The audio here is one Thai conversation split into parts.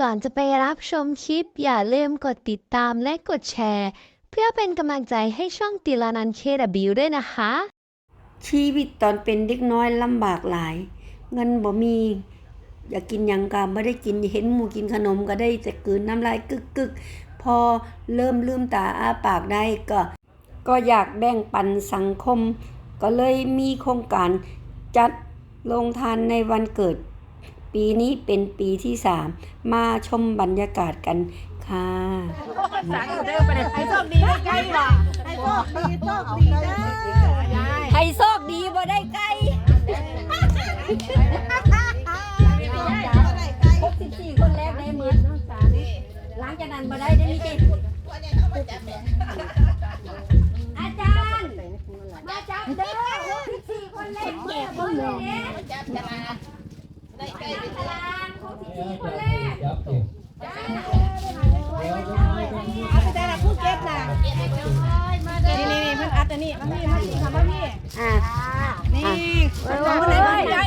ก่อนจะไปรับชมคลิป อย่าลืมกดติดตามและกดแชร์ เพื่อเป็นกำลังใจให้ช่องติลานันเคดบิวด้วยนะคะ ชีวิตตอนเป็นเด็กน้อยลำบากหลาย เงินบ่มี อยากกินหยังก็ไม่ได้กินเห็นหมูกินขนมก็ได้แต่กลืนน้ำลายกึกกึกพอเริ่มลืมตาอ้าปากได้ก็ ก็อยากแบ่งปันสังคม ก็เลยมีโครงการจัดโรงทานในวันเกิด ปีนี้เป็นปีที่สามมาชมบรรยากาศกันค่ะให้โชคดีได้ใกล้ว่ะให้โชคดีโชคดีนะให้โชคดีบ่ได้ไกล64คนแรกได้เหมือนหลังจากนั้นบ่ได้ได้มีเจ็ดอาจารย์ มาจับเด้อ64คนแรกแจกคนเลยเนี่ยจับตาราง64คนแรกเอาไปแต่ละผู้เก็บน่ะนี่นี่นี่เพิ่นอัดอันนี้มาพี่มาพี่ทำมาพี่อะนี่ของคนไหนของคุณยายเ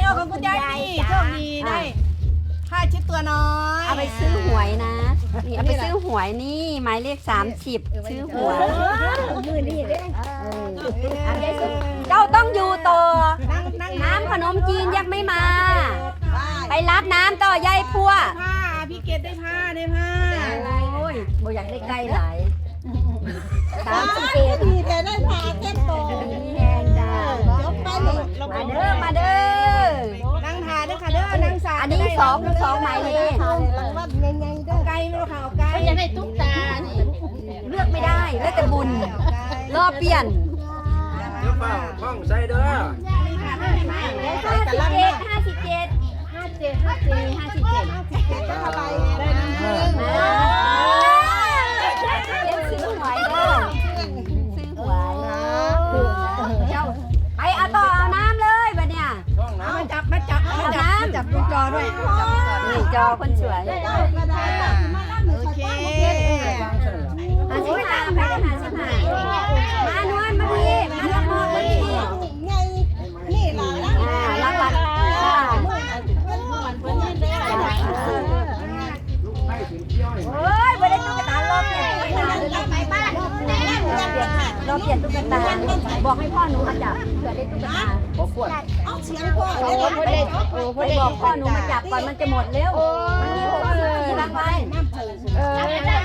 อาของคุณยายนี่โชคดีได้ผ้าเช็ดตัวน้อยเอาไปซื้อหวยนะนี่เอาไปซื้อหวยนี่หมายเลข30ซื้อหวยมือนี่เด้เจ้าต้องอยู่ต่อนั่งน้ำขนมจีนยังไม่มา ไปรับน้ำต่อยายพัวผ้าพี่เกดได้ผ้าได้ผ้าโอ้ยบ่อยากได้ใกล้หลายสามสิบเกดดีแต่ได้ผ้าเช็ดตัวมีแหงจ้าจบไปเลยมาเด้อมาเด้อนั่งทาเด้อค่ะเด้อนั่งสาอันนี้สองสองหมายเลขรางวัลใหญ่ๆเด้อไก่ไม่รู้ค่ะเอาไก่จะได้ตุ๊กตานี่เลือกไม่ได้เลือกแต่บุญรอเปลี่ยนเดี๋ยวเฝ้าห้องใส่เด้อห้าสิบเจ็ดห้าสิบเจ็ดห้า เจ็ดห้าเจ็ดห้าสิบเจ็ดได้ผ้าใบได้น้ำผึ้งเล่นซื้อหวยเด้อซื้อหวยเจ้าไปเอาต่อเอาน้ำเลยบัดเนี่ยมาจับมาจับมาจับมาจับลูกจอด้วยนี่จอคนสวยโอเคห้าสิบห้าไปห้าสิบห้ามานวลมาดีมาละมดมาดี เปลี่ยนตุ๊กตา บอกให้พ่อหนูมาจับเผื่อได้ตุ๊กตาำขอขวดเสียงพ่อโอ้โหไปไปบอกพ่อหนูมาจับก่อนมันจะหมดเร็วมันมีหกสิบสี่รางวัลเออไม่ได้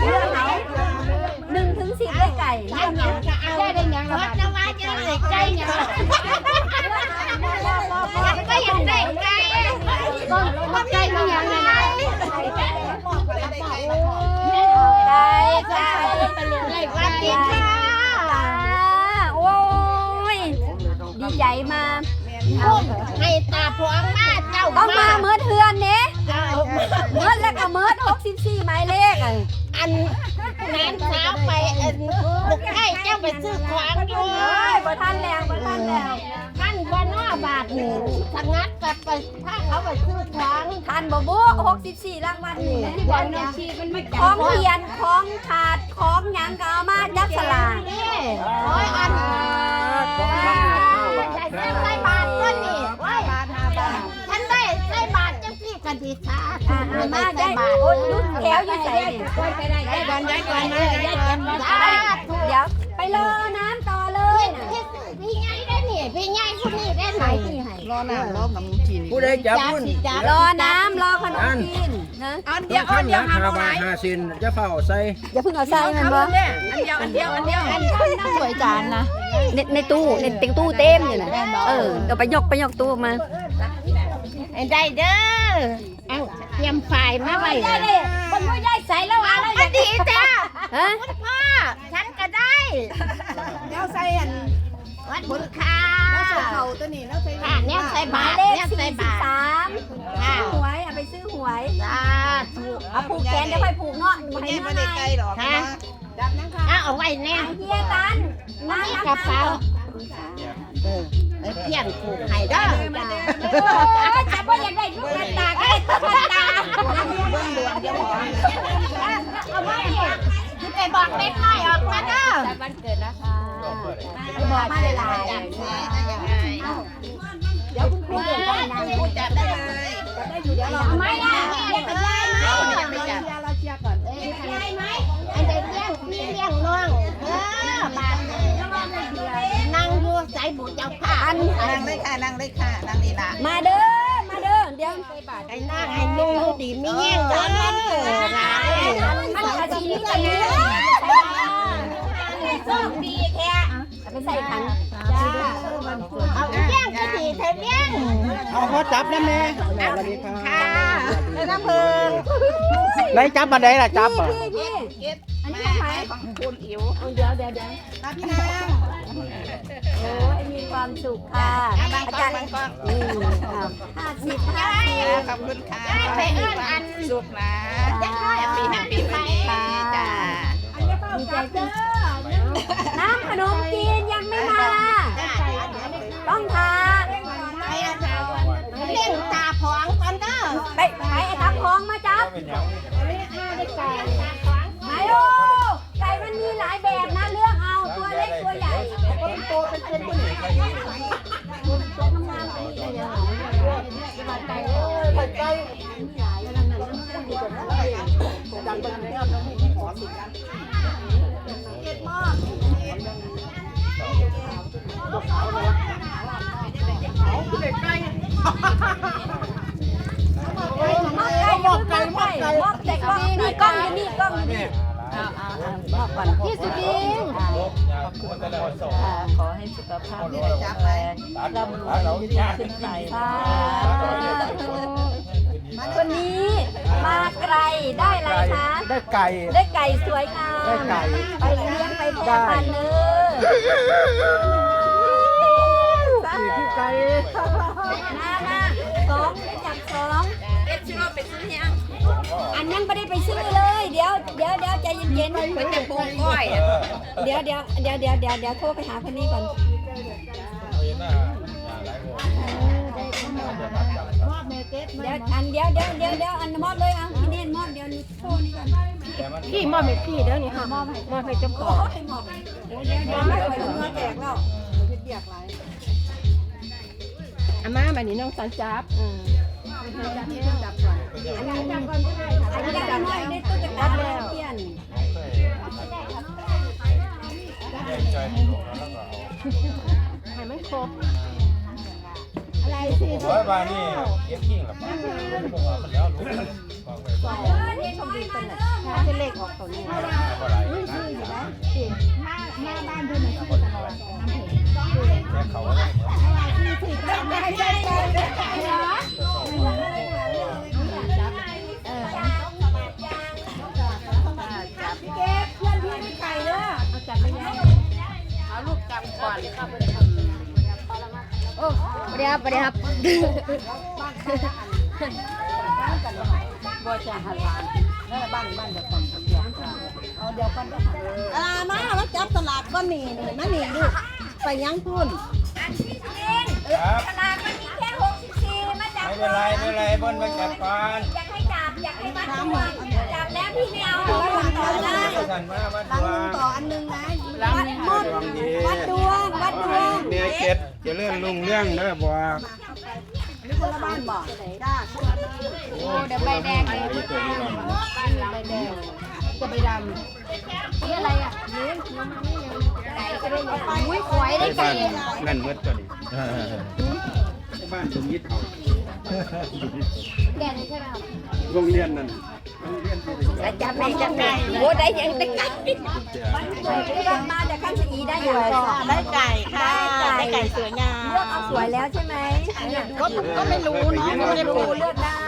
เรื่องไหนหนึ่งถึงสิบได้ไก่เรื่องไหนได้ได้ยังรถจะว่าจะได้ไก่ยังก็ยังได้ไก่ก็ไก่ไม่ยังไงไก่ไก่เลยวัดดีค่ะโอ้ยดีใจมาพุ่มให้ตาพวงมาเจ้าต้องมาเมื่อเทือนเนี้ยเมื่อแล้วก็เมื่อหกสิบสี่หมายเลขอะอันงานเช้าไปอันบุกให้เจ้าไปซื้อของอยู่เอ้ยบ่ทันแล้วบ่ทันแล้ว บาทหนึ่งสังัดกับไปถ้าเขาไปซื้อของทันบ่บุหกสิบสี่รางวัลนี่ที่วันนี้ชีมันไม่ขจัองเทียนของขาดของหยังก็เอามาจับสลากนี่โอ้ยอันของทำเนี่ยห้าบาทใส่ใส่บาทก็นี่โอ้ยฉันได้ใส่บาทจังพี่กันดีชาอ่าอ่ามาได้โอ้ยยุดแถวอยู่ใส่นี่ได้ก่อนได้ก่อนนะได้ก่อนเดี๋ยวไปรอน้ำต่อเลยน่ะพี่ใหญ่ได้นี่พี่ใหญ่ผู้นี้ได้ ไหนรอหน้ารอกับมุจีนผู้ใดจับพุ่นรอน้ำรอขนมจีนนะอันเดี๋เดียยววอัข้านเดียวนะหาห้าบ่ไหวบาทห้าสินจะเฝ้าใส่อย่าเพิ่งเอาใส่มันบ่อันเดียวอันเดียวอันเดียวอันสวยจานนะในในตู้ในเต็งตู้เต็มอยู่น่ะเออเดี๋ยวไปยกไปยกตู้มาได้เด้อเอ้าเตรียมไฟมาไว้ได้เลยคนไม่ได้ใส่แล้วอะอันดีจ้าฮะคุณพ่อฉันก็ได้เดี๋ยวใส่อัน วัดบุญค่ะแล้วใส่เข่าตัวนี้แล้วใส่ค่ะเนี่ยใส่หมาบายทเลขเนี่ยสี่ใส่สิบบาท สามซื้อหวยเอาไปซื้อหวยจ้าถูกเอาผูกแขนเดี๋ยวไปผูกเนาะคุณให้ยายไม่เมื่อได้ไหไกลร่หรอกนะจับนั่งค่ะเอาเอาไว้แน่เฮียกันมานี่กระเป๋าเออไอ้เพียงผูกให้เด้อจับว่าอยากได้ทุกตาก็ได้ทุกตาเอาไว้เนี่ยที่ ไปบอกเด็กน้อยออกมาเด้อวันเกิดนะคะบอกมาเลยลายเดี๋ยวคุณครูเดี๋ยวได้นะไม่ล่ะเรียกเป็นยายไหมเราเชียร์เราเชียร์ก่อนเรียกเป็นยายไหมอันเดียวเลี้ยงพี่เลี้ยงน้องเออบาดนั่งอยู่ใส่บุญเจ้าค่ะอันนั่งเลยค่ะนั่งเลยค่ะนั่งนี่ละมาเด้อมา เด้อเดี๋ยวไอ้หน้าไอ้ลุงดีมีแย่งกันมันเกิดนะมันอาชีพกันเลยโชคดีแท้ไปใส่ถังจ้าเอาแย่งก็ดีแท้แย่งเอาเขาจับนะแม่แม่สวัสดีครับค่ะน้ำเพิงไหนจับมาไหนล่ะจับอะ อันนี้ของใครของคุณอิ๋วเดี๋ยวเดี๋ยวเดี๋ยวรับพี่นางโอ้ยมีความสุขค่ะอาจารย์อืมครับห้าสิบห้าสิบขอบคุณค่ะไปเอื้อนอันสุขนะแฮปปี้แฮปปี้วันนี้จ้าดีใจจังน้ำขนมจีนยังไม่มาต้องทาเล่นตาผองกันเด้อไปไปไอ้ทับของมาจับไหนายแบบนะเลือกเอาตัวเล็กตัวใหญ่ตัวเป็นเป็นตัวหนตัวทำงานตัวนี้อะไรอย่างเงี้ยไก่เอ้ยไก่มีหลายแล้วนั่นนั่นนั่นดีกว่านั้นมอบไก่มอบไก่มอบไก่มอบแต่กล้องนี่กล้องอยู่นี่ กล้องอยู่นี่อก่อนพี่สุดิงขอให้สุขภาพแข็งแรงร่ำรวยขึ้นไปคนนี้มาไกลได้อะไรคะ ได้ไก่ ได้ไก่สวยงามได้ไก่ ไปเลี้ยงไปแพ่พันธุ์เนื้อสี่คือไก่ มามาสองไปจับสอง เอ็ดชื่อไปซื้อยังอันยังไม่ได้ไปซื้อเลย เดี๋ยวเดี๋ยวเดี๋ยวใจเย็นๆเพิ่นจะปรุงก้อยเดี๋ยวเดี๋ยวเดี๋ยวเดี๋ยวเดี๋ยวเดี๋ยวโทรไปหาคนนี้ก่อนเดี๋ยวอันเดี๋ยวเดี๋ยวเดี๋ยวเดี๋ยวอันมอบเลยเอาพี่เน้นมอบเดี๋ยวนี้โทรนี่ก่อนพี่มอบให้พี่เด้อนี่ค่ะมอบให้มอบให้เจ้าของเดี๋ยวเดี๋ยวเดี๋ยวไม่ไหวแล้วเงินแตกแล้วอาม่าบัดนี้น้องสันจับอั นนี้จับก่อนอันนี้จับก่อนก็ได้ค่ะอันนี้จับหน่อยได้ตุ๊กตาแล้วเพี้ยนให้มันครบอะไรสิร้อยบาทนี่เก็บกิ้งหรอปะผมว่ามันแล้วรู้เออเด็กของดีเป็นน่ะถ้าเป็นเลขออกตัวนี้อะไรแค่เขาอะไรไม่ใช่เหรอ เอาลูกจับก่อนโอ้สวัสดีครับสวัสดีครับบ่จะหันหลังนั่นบ้านบ้านเดียวกันเอาเดียวกันก็หันอ่ามามาจับสลากก้อนนี่นี่มานี่ลูกไปยังพุ่นอันที่จริงครับขนาดมันมีแค่64มาจับไม่เป็นไรไม่เป็นไรบนไปจับก่อนอยากให้จับอยากให้วัดดวงจับแล้ว พี่ไม่เอาหรอกวัดต่อได้สั่นมาวัดดลังนึงต่ออันนึงนะวัดมดวัดดวงวัดดวงเนี่ยเจ็ดจะเลื่อนลุงเรื่องเด้อบัวนี่คนละบ้านบอกจ้าโอ้เดี๋ยวใบแดงเลยตัวใบแดงจะใบดำนี่อะไรอะไก่ก็ได้อุ้ยหวยได้ไก่นั่นเมืดตัวนี้บ้านตรงยิดเอาแดงใช่ไหมครับโรงเรียนนั่น โรงเรียนที่แต่จับไหนจับไหนโอ้ได้ยังได้ไก่วันเกิดที่บ้านมาจากขั้นสีได้อย่างไรำได้ไก่ค่ะได้ไก่สวยงามเลือกเอาสวยแล้วใช่ไหมก็ก็ไม่รู้เนาะไม่ได้ปลูกเลือกได้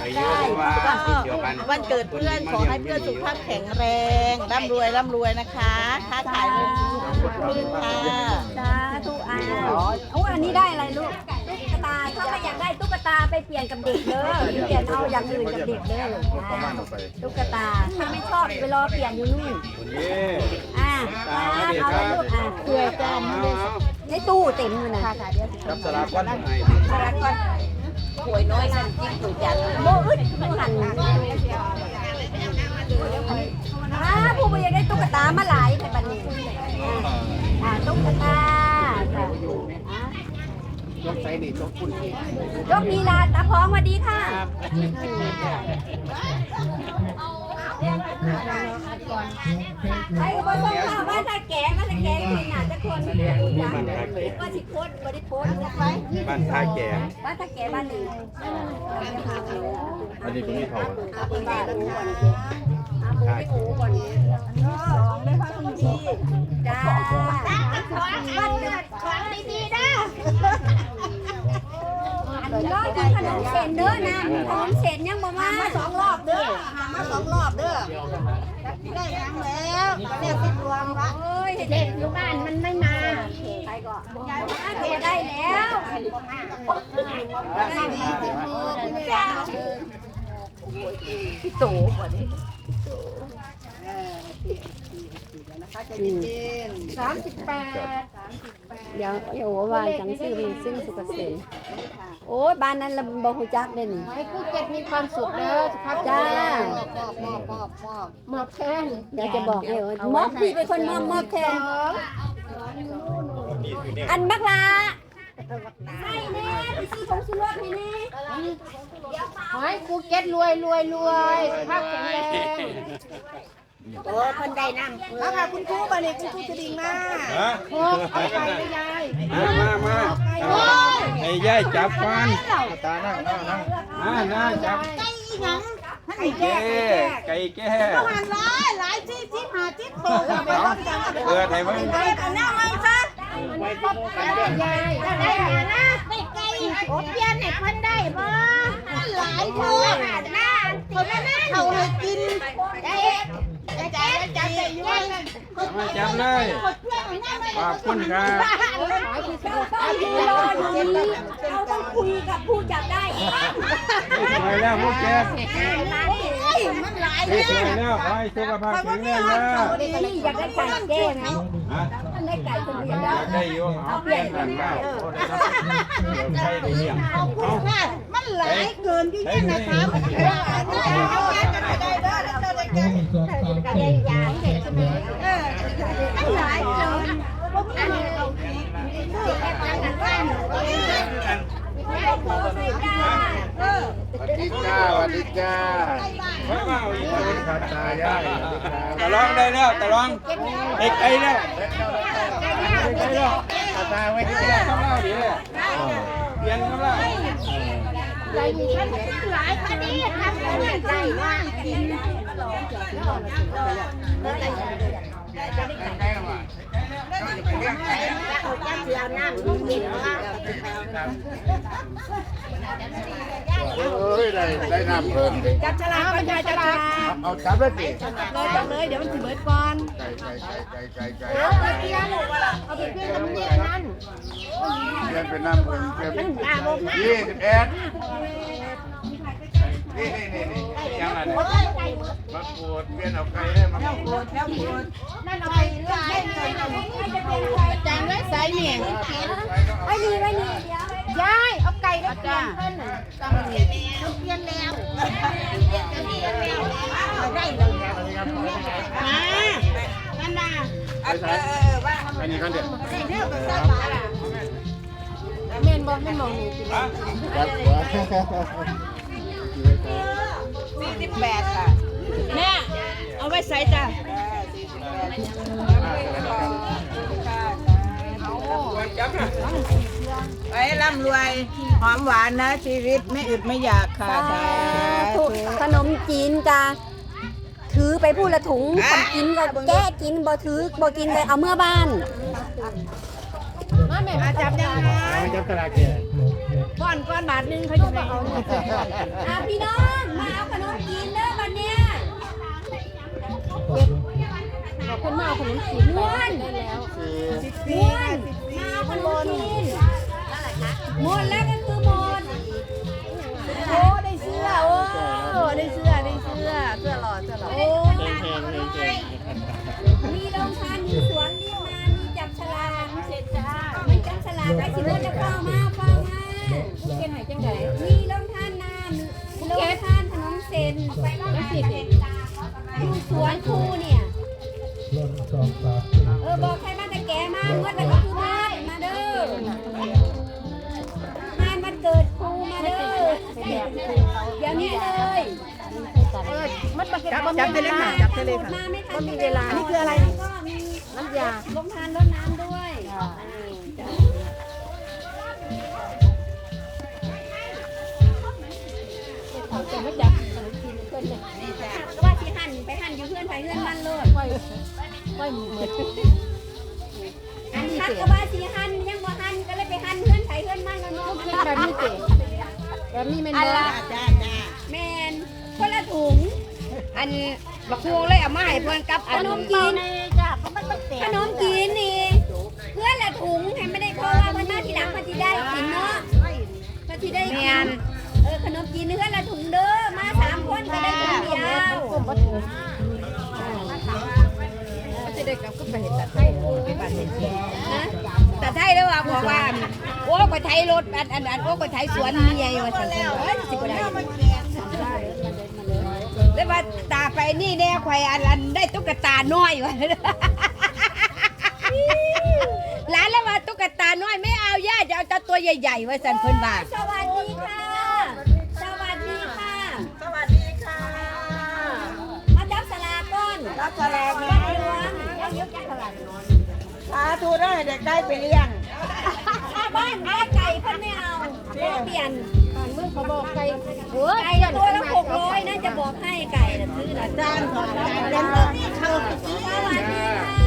ไปเยอะว่าเดียวกันวันเกิดเพื่อนขอให้เพื่อนสุขภาพแข็งแรงร่ำรวยร่ำรวยนะคะค้าขายเงินขึ้นค่ะสาธุอ่าโอ้อันนี้ได้อะไรลูกตุ๊กตาถ้าไม่อยากได้ตุ๊ก ตาไปเปลี่ยนกับเด็กเด้อเปลี่ยนเอาอย่างอื่นกับเด็กเด้ออ่าตุ๊กตาถ้าไม่ชอบไปรอเปลี่ยนอยู่นู่นคนนี้อ่าอ่าเอาเลยลูกอ่าเพื่อกันเอาเอาในตู้เต็มเลยนะค่ะเดี๋ยวจับสลากวันให้สาระก่อนหวยน้อยกันจริงถูกจัดโมอึดมันหันอ่าผู้บริได้ตุ๊กตามาหลายแต่บัดนี้อ่าตุ๊กตาค่ะอ่า ยกใส่นี่ยกคุณอีกยกนี้ลาตาพองสวัสดีค่ะไปกับบนต้นข้าวบ้านตาแกงบ้านตาแกงนี่น่ะจะคนว่าสิโพสต์บ่ได้โพสต์จะไปบ้านท่าแก่บ้านตาแกงบ้านนี้อันนี้ก็มีเขาอาบุญบ้านอูก่ อนอาบุญไม่อูก่อนสองได้พักคุณพี่จ้าขอขันเดอของดีๆนะรอกินขนมเส้นเด้อนะขนมเส้นยังบ่มามาสองรอบเด้อหามาสองรอบเด้อได้ยังแล้วเรียกติดรวมละโอ้ยเด็กอยู่บ้านมันไม่มาใคร ก็ยายมาเทได้แล้วสามสิบแปดเดี๋ยวเดี๋ยวว่าจังซื้อมีซึ่งสุกเกษมโอ้ยบ้านนั้นละบ่ฮู้จักเด้นี่ให้คู่เจ็ดมีความสุขเด้อสุขภาพจ้ามอบมอบมอบมอบมอบแทนเดี๋ยวจะบอกให้ว่ามอบพี่เป็นคนมอบมอบแทนอันบักลาใช่แน่ไปซื้อผงชูรสให้แน่ ขอให้ครูเก็ตรวยรวยรวยสุขภาพแข็งแรงโอ้คนได้น้ำมาค่ะคุณครูมาเนี่ยคุณครูจะดิ่งมาฮะโอ้เอาไปเลยยายมามามาไอ้ย่ายจับฟันตานั่งนั่งนั่งอ่าน่าจับไก่ยังไก่แก่ไก่แก่หันหลายหลายที่ที่หาที่โตกับไปต้นกันเปิดให้มึงไปกันแล้วมั้งซะยายถ้าได้หานะไปไกล โอ้เพียนให้คนได้บ่หลายเท่าหน้าเขาหน้าเขาให้กินได้ได้จับจับได้อยู่มาจับเลยขอบคุณครับต้องยืนรออยู่นี่เราต้องคุยกับผู้จับได้สวยแล้วพวกแกมันหลายสวยแล้วขอให้สุขภาพแข็งแรงนะนี่อยากได้ไก่แก้ไหม ได้อยู่เอาเปลี่ยนกันได้โอ้ได้ครับเดี๋ยวใครได้เลี้ยงเอามันหลายเกินที่นี่นะครับเอาแก้กันได้เด้อแล้วเราได้แก้เรียนยาเด็กใช่ไหมเออมันหลายเกินอันนี้เราคือแอบตั้งกันว่าหนูเองเออสวัสดีจ้าสวัสดีจ้าไม่มาอีกแล้วครับตายายตะลองได้แล้วตะลองเด็กไอ้แล้ว เด็กไอ้แล้วตาไว้ที่แล้วข้างล่างดีเลยเรียนข้างล่างใจมีท่านหลายคดีทำให้ใจว่ากินเอาจ้าเสือน้ำกินว่า เอ้ยได้ได้น้ำเพิ่มดิจับฉลากกันยายจับฉลากเอาจับแล้วสิเลยจับเลยเดี๋ยวมันสิเบิดก่อนไก่ไก่ไก่ไก่ไก่เอาไปเพี้ยนเอาไปเพี้ยนน้ำเนี่ยนั่นเปลี่ยนเป็นน้ำเพิ่มเปลี่ยนเป็นยี่สิบเอ็ดนี่นี่นี่นี่ยังไงเนี่ย มะกรูดเปลี่ยนเอาไก่ได้มะกรูดแล้วหมดนั่นเอาไปเลือกได้เลยจางไว้ใส่เมียงไม่มีไม่มีเดี๋ยายเอาไก่ได้เปลี่ยนเพิ่นจำเปลี่ยนแล้วเปลี่ยนแล้วได้เลยมานั่นน่ะอันนี้กันเด็ดเมนบอกไม่มองนี่สิครับ สี่สิบแปดค่ะแม่เอาไว้ใส่จ้ะไว้ร่ำรวยหอมหวานนะ ชีวิตไม่อึดไม่อยากค่ะสาธุขนมจีนกะถือไปพูดละถุงคนกินก็แก้กินบ่ถือบ่กินเลยเอาเมื่อบ้าน มาแม่มาจับยังไงจับตลาดเกี่ยก้ อนก้อนบาทหนึงเขาอยู่ไหนอะพี่น้องมาเอาขนมจีนเด้อวันเนี้ยบอกคนมาเอาขนมจีนม้วนได้แล้วม้วนมาเอาขนมจีนม้วนแล้วก็คือหมดโอ้ได้เสื้อโอ้ได้เสื้อได้เสื้อเสื้อหล่อเสื้อหล่อโอ้มีโรงทานมีสวนมีนามีจับฉลากเสร็จจ้ามีจับฉลากไปสิเพิ่นจะเฝ้ามาเฝ้า มาเกณฑ์ไหนจังไดมีโรงทานน้ำมีโรงทานขนมเส้นไปบ้านสิอยู่สวนครูเนี่ย เออบอกใครมาแต่แกมาเมื่อแต่ก็คือมามาเด้อเกิดครูมาเด้อเดี๋ยวนี้เลยมันมาจับจับได้เลยค่ะจับได้เลยค่ะมาไม่ทันมีเวลานี่คืออะไรก็มีน้ำยาลงทานรดน้ำ ไปหั่นอยู่เพื่อนไปเพื่อนมันเลยอันทักก็ว่าที่หั่นยังบ่หั่นก็เลยไปหั่นเพื่อนไปเพื่อนมันแล้วเนาะแบบนี้เจ๋แบบนี้เป็นอันบ่ละแมนคนละถุงอันบักฮวงเลยเอามาให้เพิ่นกับขอันนมกินจ้ะเพราะมันมันแตขนมกินนี่เพื่อนละถุงให้ไม่ได้เพราะว่ามันมาทีหลังมันจะได้กินเนาะมันจะได้กินเออขนมกินเพื่อนละถุงเด้อมาสามคนก็ได้ถุงเดียว จะได้กับก็ไปเห็นแต่ไทยไปบ้านเห็นนะแต่ไทยแล้วว่าบอกว่าโอ้ก็ไทยรถอันอันอันโอ้ก็ไทยสวนมีใหญ่ว่าซั่นเพิ่นว่าเอ้ยสิบ่ได้แล้วว่าตาไปนี่แน่ข่อยอันอันได้ตุ๊กตาน้อยว่าหลานแล้วว่าตุ๊กตาน้อยไม่เอาย่าจะเอาแต่ตัวใหญ่ๆว่าซั่นเพิ่นว่าสวัสดีค่ะ สวัสดีค่ะ สวัสดีค่ะ มาจับสลากก่อนรับสลาก สลากสาธุได้เด็กได้ไปเลี้ยงบ้านแม่ไก่เพิ่นไม่เอาขอเปลี่ยนมือเขาบอกไก่ไก่ตัวละหกร้อยนะจะบอกให้ไก่น่ะซื้อน่ะจานของจานเลี้ยงสวัสดีค่ะ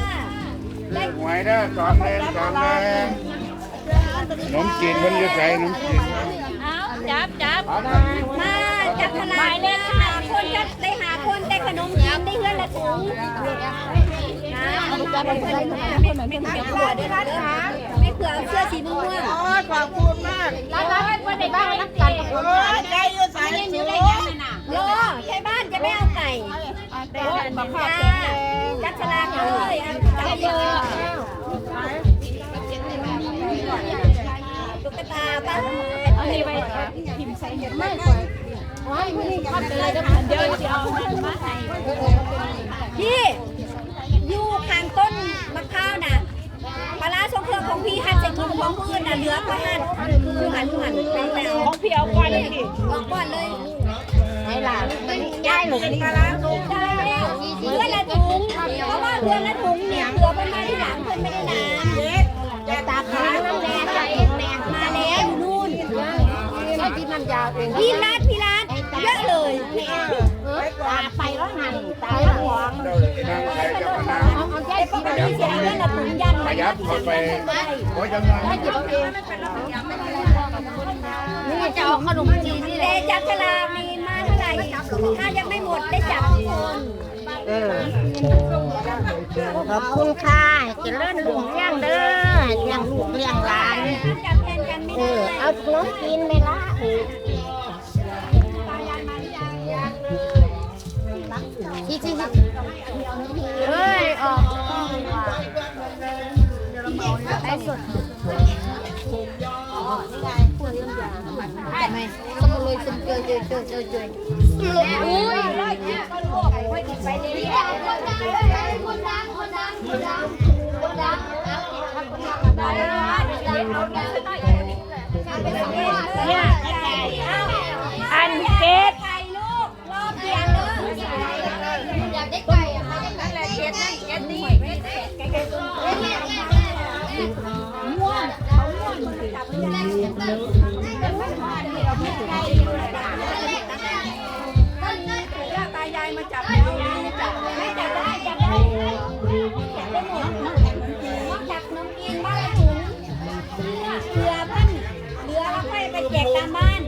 ได้หวยเด้อสองเลนสองเลนขนมจีนมันอยู่ใส่ขนมจีนจับจับมาจับสลากเลยหา คนจะได้หาคนได้ขนมจีนได้เพื่อนละถุงนะไม่เผื่อด้วยนะคะไม่เผื่อเสื้อสีม่วงอ้ยขอบคุณมากร้านร้านวันในบ้านน้ำกันโอ้ยใจอยู่สายสูงรอใช่บ้านจะไม่เอาไก่จ้าจับสลากเลยเอะจับเยอะตุ๊กตาป้าเอานี่ไปพิมพ์ใส่เงินไม่ค่อยโอ้ยมัน พี่อยู่ข้างต้นมะพร้าวน่ะปลาร้าทรงเครื่องของพี่หั่นใส่ถุงของผู้อื่นน่ะเหลือก็หั่นคือหั่นหั่นไปแล้วของพี่เอาก่อนเลยพี่บอกก่อนเลยไหนล่ะย้ายหนูนี่ปลาร้าถุงได้แล้วเพื่อนละถุงเพราะว่าเพื่อนละถุง หันตาแล้วหวงเจ้าเลยนั่งใครจะมานั่งเอาแค่ปกติเสียเพื่อนละถุงยันขยับเข้าไปโอ้ยยังไงนี่จะเอาขนมจีนนี่แหละจับฉลากมีมาเท่าไหร่ถ้ายังไม่หมดได้จับทุกคนขอบคุณค่ะจะเลื่อนลุงเลี้ยงเด้อเลี้ยงลูกเลี้ยงหลานจับแทนกันไม่เอได้อเอาขนมกินไปละ ที่ที่เฮ้ย ออกไอ้สดไม่สมุนเลยสมุนเจอเจอเจอเจอเจออุ้ยไปเรื่อยๆคนดังคนดังคนดังคนดังคนดังเนี่ยอันเกต ไก่ไก่ตัวม่วงเขาม่วงมันจับไม่ได้ตายายมาจับแล้วจับไม่จับได้จับได้จับได้หมดนอกจากน้ำกินบ้านถุงเรือพันเรือแล้วค่อยไปแจกตามบ้าน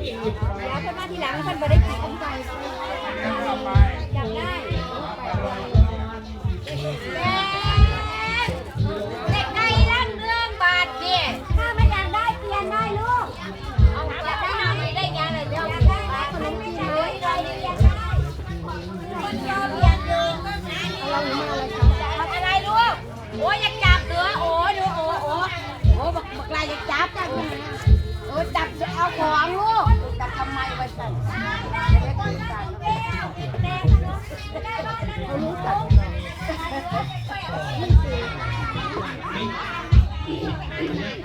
แล้วเพิ่นมาทีหลังเพิ่นบ่ได้กิน อาของลูกแต่ทำไมไว้ใส่เ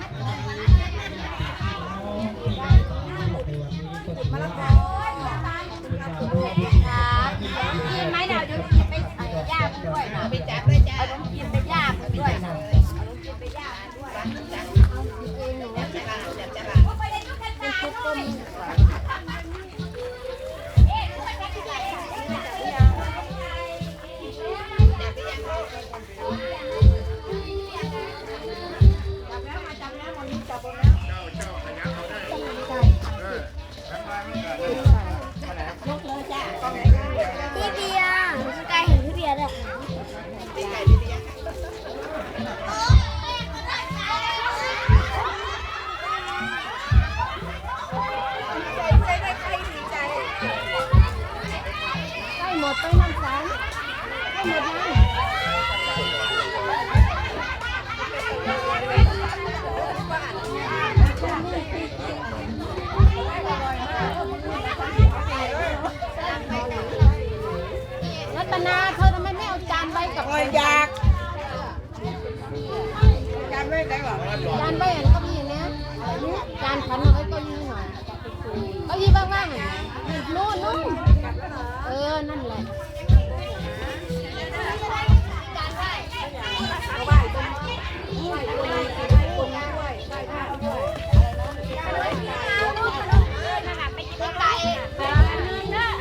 ดไปน้ำสันให้หมดน้ำรัตนาเธอทำไมไม่เอาจานใบกับอยากจานใบไหนวะจานใบอันก็มีเนี้ยจานขันเอาไว้ก็ยี่หน่อย เก็ยี่บ้างๆอะนู่นนู่นเออ นั่นแหละ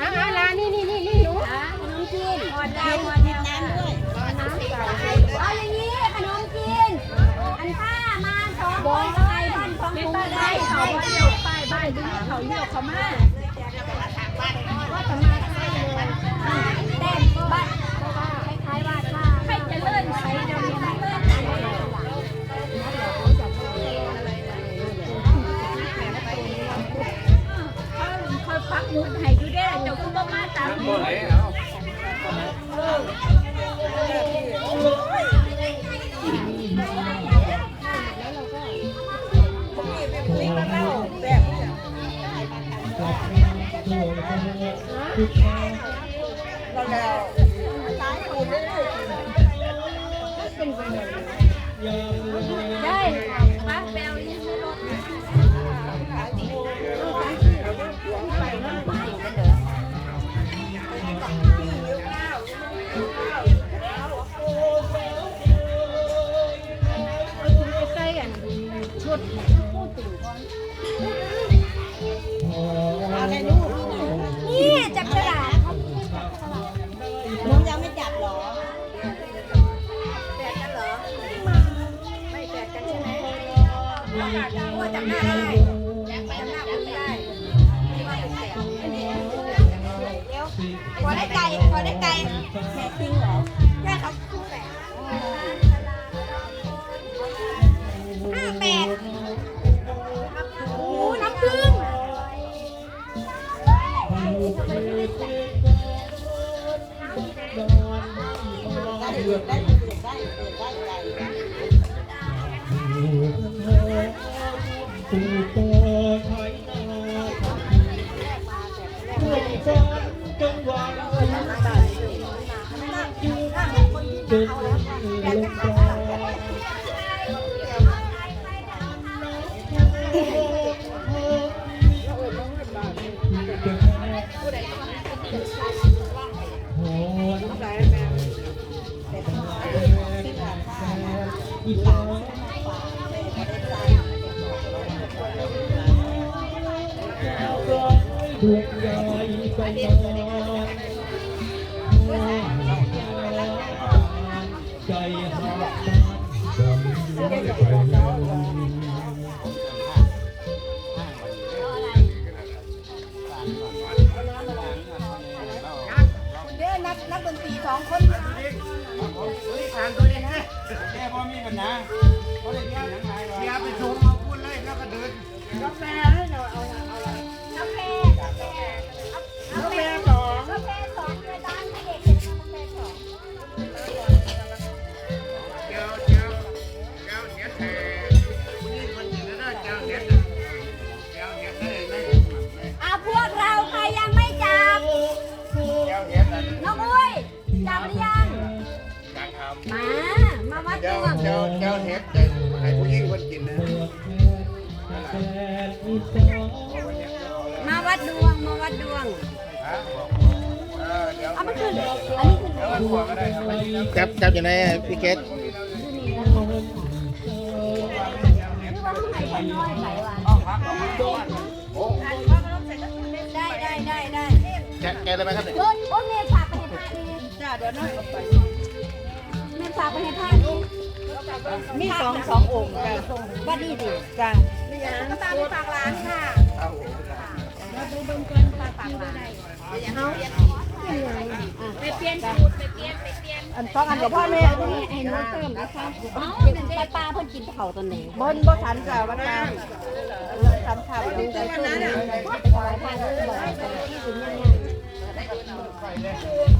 อาหารร้านนี่นี่นี่นี่หนูขนมจีนหอดดาวหอดน้ำด้วยน้ำใส่เอาอย่างนี้ขนมจีนอันป้ามาสองคนเลยบ้านของคุณได้เขาเดี่ยวป้ายบ้าน ดึงเขาเดี่ยวเขามาว่าจะมาใช่เลยแต้มบ้านคล้ายๆว่าถ้าใครจะเลื่อนใครจะเลื่อนเลื่อนคอยพักมุดให้ดูได้เจ้าคุณบ่มาตาม บ่ไหนเอาได้ ได้ อีสานดวงใจไปนอนใจหักใจหัย มา มาวัดดเจ้าวงเจ้าเจ้าเนี้ยจะให้ผู้หญิงคนกินนะมาวัดดวง มาวัดดวง ฮะเออเดี๋ยวเอามาขึ้น อันนี้ขึ้นเดี๋ยวมันหัวก็ได้ครับจับจับอยู่ในพี่เกตที่ว่าผู้ใหญ่คนน้อยไหลว่ะเอาพักเอาพักเอาพักโอ้แกะแกะเลยไหมครับเนี่ย โอ้ยโอ้ยแม่ฝากไปให้พระนี่จ้าเดี๋ยวน้อยไป แม่ฝากไปให้พระนี่มีสองสององค์จ้ะว่าดีดิจ้ะก็ตามไปฝากร้านค่ะไปเปลี่ยนสูตรไปเปลี่ยนไปเปลี่ยนอันสองอันกับพ่อแม่ให้หนูเติมนะคะอ๋อเป็นปลาปลาเพิ่นกินเผาตอนไหนบนบ่ทันจ้ะวันนั้นทำข่าวดูแต่ช่วงนี้อั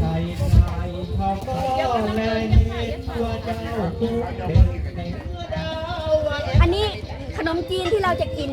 ปลาแดดเก๋ค่ะมันต้องใส่ให้คนอื่นดันยังเป็นตาแล้วครับอันนี้ขนมจีนที่เราจะกิน